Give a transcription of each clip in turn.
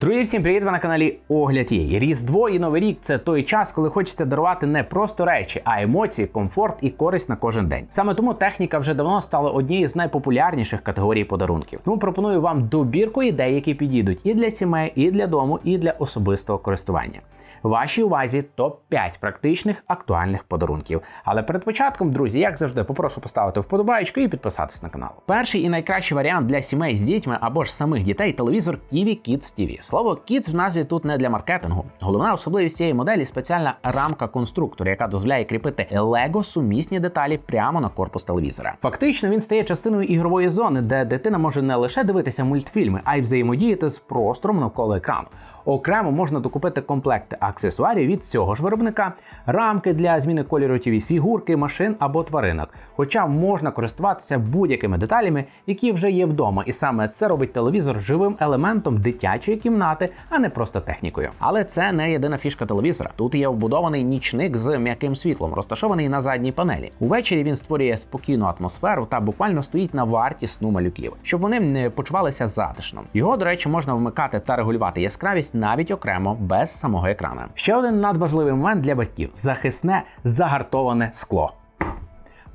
Друзі, всім привіт! Ви на каналі Огляд Є. Різдво і Новий рік це той час, коли хочеться дарувати не просто речі, а емоції, комфорт і користь на кожен день. Саме тому техніка вже давно стала однією з найпопулярніших категорій подарунків. Тому пропоную вам добірку ідей, які підійдуть і для сімей, і для дому, і для особистого користування. Вашій увазі топ 5 практичних актуальних подарунків. Але перед початком, друзі, як завжди, попрошу поставити вподобаєчку і підписатись на канал. Перший і найкращий варіант для сімей з дітьми або ж самих дітей телевізор Kiwi Kids TV. Слово Kids в назві тут не для маркетингу. Головна особливість цієї моделі спеціальна рамка конструктора, яка дозволяє кріпити Lego сумісні деталі прямо на корпус телевізора. Фактично він стає частиною ігрової зони, де дитина може не лише дивитися мультфільми, а й взаємодіяти з простором навколо екрану. Окремо можна докупити комплекти аксесуарів від цього ж виробника, рамки для зміни кольору TV, фігурки, машин або тваринок. Хоча можна користуватися будь-якими деталями, які вже є вдома, і саме це робить телевізор живим елементом дитячої кімнати, а не просто технікою. Але це не єдина фішка телевізора. Тут є вбудований нічник з м'яким світлом, розташований на задній панелі. Увечері він створює спокійну атмосферу та буквально стоїть на варті сну малюків, щоб вони не почувалися затишно. Його, до речі, можна вмикати та регулювати яскравість навіть окремо без самого екрана. Ще один надважливий момент для батьків: захисне загартоване скло.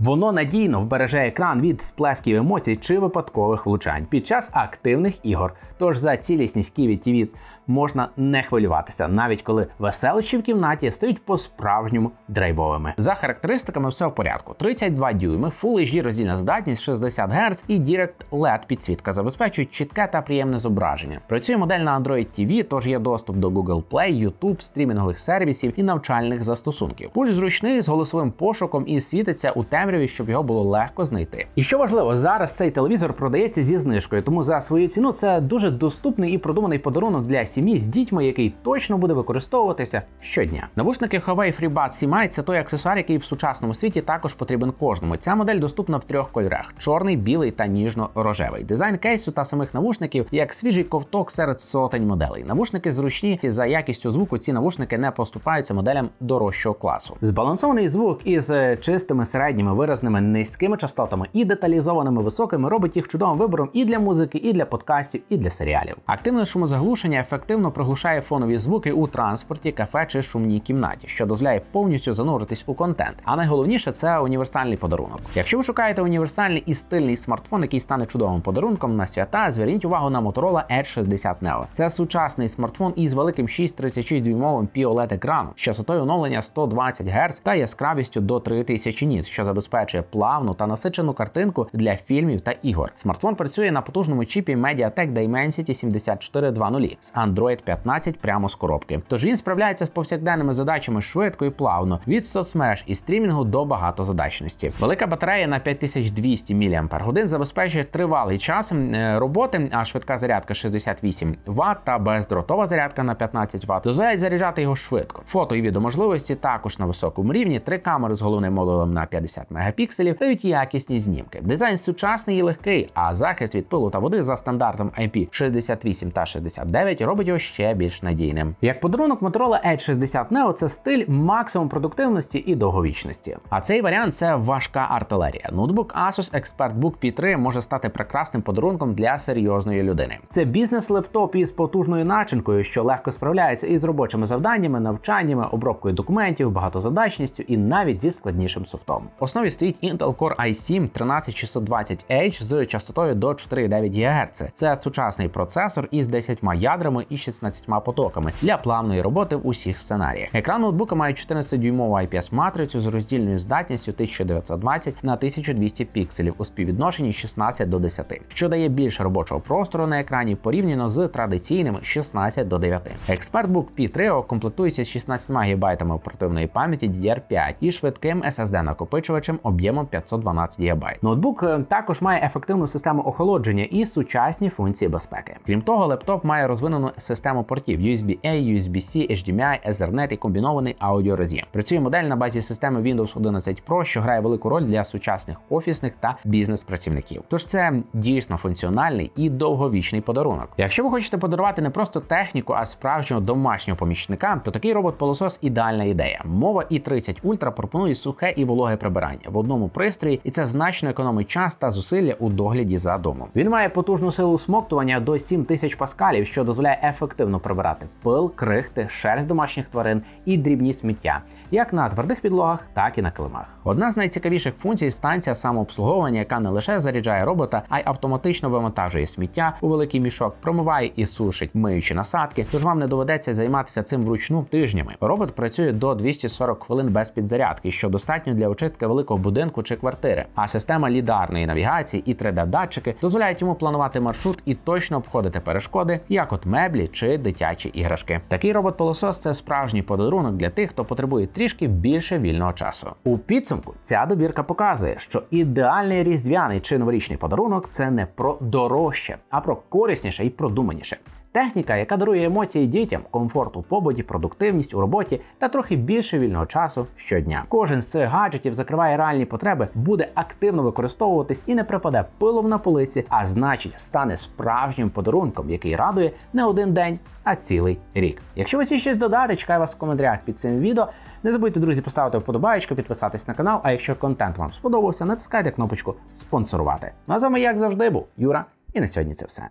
Воно надійно вбереже екран від сплесків емоцій чи випадкових влучань під час активних ігор. Тож за цілісність Kiwi TV можна не хвилюватися, навіть коли веселощі в кімнаті стають по-справжньому драйвовими. За характеристиками все в порядку: 32 дюйми, Full HD роздільна здатність 60 Гц і Direct LED підсвітка забезпечують чітке та приємне зображення. Працює модель на Android TV, тож є доступ до Google Play, YouTube, стрімінгових сервісів і навчальних застосунків. Пульт зручний з голосовим пошуком і світиться у темряві, щоб його було легко знайти. І що важливо, зараз цей телевізор продається зі знижкою, тому за свою ціну це дуже доступний і продуманий подарунок для сім'ї з дітьми, який точно буде використовуватися щодня. Навушники Huawei FreeBuds C-Mic – це той аксесуар, який в сучасному світі також потрібен кожному. Ця модель доступна в трьох кольорах: чорний, білий та ніжно-рожевий. Дизайн кейсу та самих навушників як свіжий ковток серед сотень моделей. Навушники зручні за якістю звуку. Ці навушники не поступаються моделям дорожчого класу. Збалансований звук із е, чистими середніми виразними низькими частотами і деталізованими високими робить їх чудовим вибором і для музики, і для подкастів, і для серіалів. Активне шумозаглушення ефективно приглушає фонові звуки у транспорті, кафе чи шумній кімнаті, що дозволяє повністю зануритись у контент. А найголовніше це універсальний подарунок. Якщо ви шукаєте універсальний і стильний смартфон, який стане чудовим подарунком на свята, зверніть увагу на Motorola Edge 60 Neo. Це сучасний смартфон із великим 636 дюймовим POLED екраном, з частотою оновлення 120 Гц та яскравістю до 3000 ніт, що забезпечує плавну та насичену картинку для фільмів та ігор. Смартфон працює на потужному чіпі MediaTek Dimensity 7420 з Android 15 прямо з коробки. Тож він справляється з повсякденними задачами швидко і плавно від соцмереж і стрімінгу до багатозадачності. Велика батарея на 5200 мАч забезпечує тривалий час е, роботи, а швидка зарядка 68 Вт та бездротова зарядка на 15 Вт дозволяють заряджати його швидко. Фото і відеоможливості також на високому рівні. Три камери з головним модулем на 50 мегапікселів дають якісні знімки. Дизайн сучасний і легкий, а захист від пилу та води за стандартом IP68 та 69 робить його ще більш надійним. Як подарунок Motorola Edge 60 Neo це стиль максимум продуктивності і довговічності. А цей варіант це важка артилерія. Ноутбук Asus ExpertBook P3 може стати прекрасним подарунком для серйозної людини. Це бізнес-лептоп із потужною начинкою, що легко справляється із робочими завданнями, навчаннями, обробкою документів, багатозадачністю і навіть зі складнішим софтом. В основі стоїть Intel Core i7 13620H з частотою до 4,9 ГГц. Це сучасний процесор із 10 ядрами і 16 потоками для плавної роботи в усіх сценаріях. Екран ноутбука має 14-дюймову IPS матрицю з роздільною здатністю 1920 на 1200 пікселів у співвідношенні 16 до 10, що дає більше робочого простору на екрані порівняно з традиційними 16 до 9. ExpertBook P3 комплектується з 16 ГБ оперативної пам'яті DDR5 і швидким SSD накопичувачем об'ємом 512 ГБ. Ноутбук е, також має ефективну систему охолодження і сучасні функції безпеки. Крім того, лептоп має розвинену систему портів USB-A, USB-C, HDMI, Ethernet і комбінований аудіороз'єм. Працює модель на базі системи Windows 11 Pro, що грає велику роль для сучасних офісних та бізнес-працівників. Тож це дійсно функціональний і довговічний подарунок. Якщо ви хочете подарувати не просто техніку, а справжнього домашнього помічника, то такий робот-пилосос ідеальна ідея. Мова i30 Ultra пропонує сухе і вологе прибирання, в одному пристрої, і це значно економить час та зусилля у догляді за домом. Він має потужну силу смоктування до 7000 паскалів, що дозволяє ефективно прибирати пил, крихти, шерсть домашніх тварин і дрібні сміття, як на твердих підлогах, так і на килимах. Одна з найцікавіших функцій станція самообслуговування, яка не лише заряджає робота, а й автоматично вивантажує сміття у великий мішок, промиває і сушить, миючи насадки. Тож вам не доведеться займатися цим вручну тижнями. Робот працює до 240 хвилин без підзарядки, що достатньо для очистки великого будинку чи квартири. А система лідарної навігації і 3D-датчики дозволяють йому планувати маршрут і точно обходити перешкоди, як от меблі чи дитячі іграшки. Такий робот-пилосос це справжній подарунок для тих, хто потребує трішки більше вільного часу. У підсумку ця добірка показує, що ідеальний різдвяний чи новорічний подарунок це не про дорожче, а про корисніше і продуманіше. Техніка, яка дарує емоції дітям, комфорт у побуті, продуктивність у роботі та трохи більше вільного часу щодня. Кожен з цих гаджетів закриває реальні потреби, буде активно використовуватись і не припаде пилом на полиці, а значить, стане справжнім подарунком, який радує не один день, а цілий рік. Якщо ви ще щось додати, чекаю вас в коментарях під цим відео. Не забудьте, друзі, поставити вподобайку, підписатись на канал. А якщо контент вам сподобався, натискайте кнопочку спонсорувати. Ну а з вами, як завжди, був Юра, і на сьогодні це все.